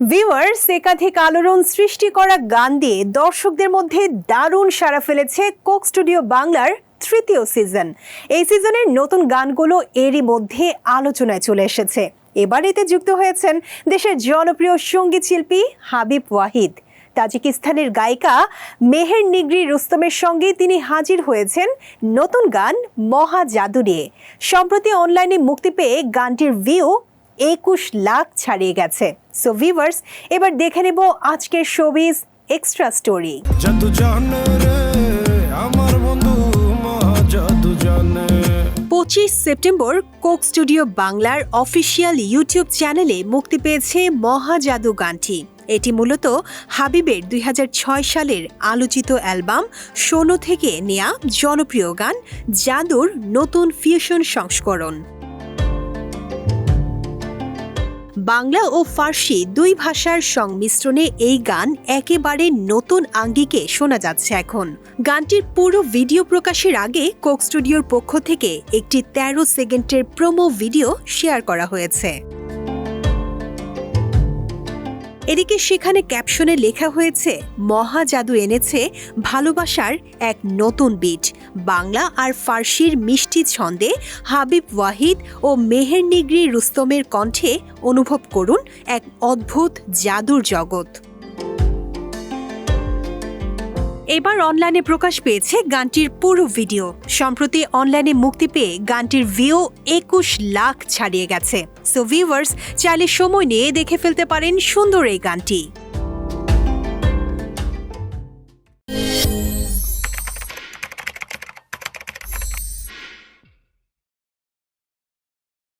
Viewers একাধিক আলোড়ন সৃষ্টি করা গান দিয়ে দর্শকদের মধ্যে দারুণ সাড়া ফেলেছে কোক স্টুডিও বাংলার তৃতীয় সিজন এই সিজনের নতুন গানগুলো এরই মধ্যে আলোচনায় চলে এসেছে। এবার এতে যুক্ত হয়েছেন দেশের জনপ্রিয় সংগীত শিল্পী হাবিব ওয়াহিদ। তাজিকিস্তানের গায়িকা মেহের নিগরি রুস্তমের সঙ্গে তিনি হাজির হয়েছেন নতুন গান মহা জাদু নিয়ে। সম্প্রতি অনলাইনে মুক্তি পেয়ে গানটির ভিউ একুশ লাখ ছাড়িয়ে গেছে। সো ভিভার্স এবার দেখে নেব আজকের শোবিজ এক্সট্রা স্টোরি জাদু জানে রে আমার বন্ধু জাদু জানে। পঁচিশ সেপ্টেম্বর কোক স্টুডিও বাংলার অফিসিয়াল ইউটিউব চ্যানেলে মুক্তি পেয়েছে মহাজাদু গানটি। এটি মূলত হাবিবের দুই হাজার ছয় সালের আলোচিত অ্যালবাম সোনো থেকে নেয়া জনপ্রিয় গান জাদুর নতুন ফিউশন সংস্করণ। বাংলা ও ফার্সি দুই ভাষার সংমিশ্রণে এই গান একেবারে নতুন আঙ্গিকে শোনা যাচ্ছে এখন। গানটির পুরো ভিডিও প্রকাশের আগে কোক স্টুডিওর পক্ষ থেকে একটি তেরো সেকেন্ডের প্রোমো ভিডিও শেয়ার করা হয়েছে। এদিকে সেখানে ক্যাপশনে লেখা হয়েছে, মহা জাদু এনেছে ভালোবাসার এক নতুন বিট বাংলা আর ফার্সির মিষ্টি ছন্দে হাবিব ওয়াহিদ ও মেহের নিগরি রুস্তমের কণ্ঠে অনুভব করুন এক অদ্ভুত জাদুর জগৎ। এবার অনলাইনে প্রকাশ পেয়েছে গানটির পুরো ভিডিও। সম্প্রতি অনলাইনে মুক্তি পেয়ে গানটির ভিউ একুশ লাখ ছাড়িয়ে গেছে। সো ভিউয়ার্স চাইলে সময় নিয়ে দেখে ফেলতে পারেন সুন্দর এই গানটি।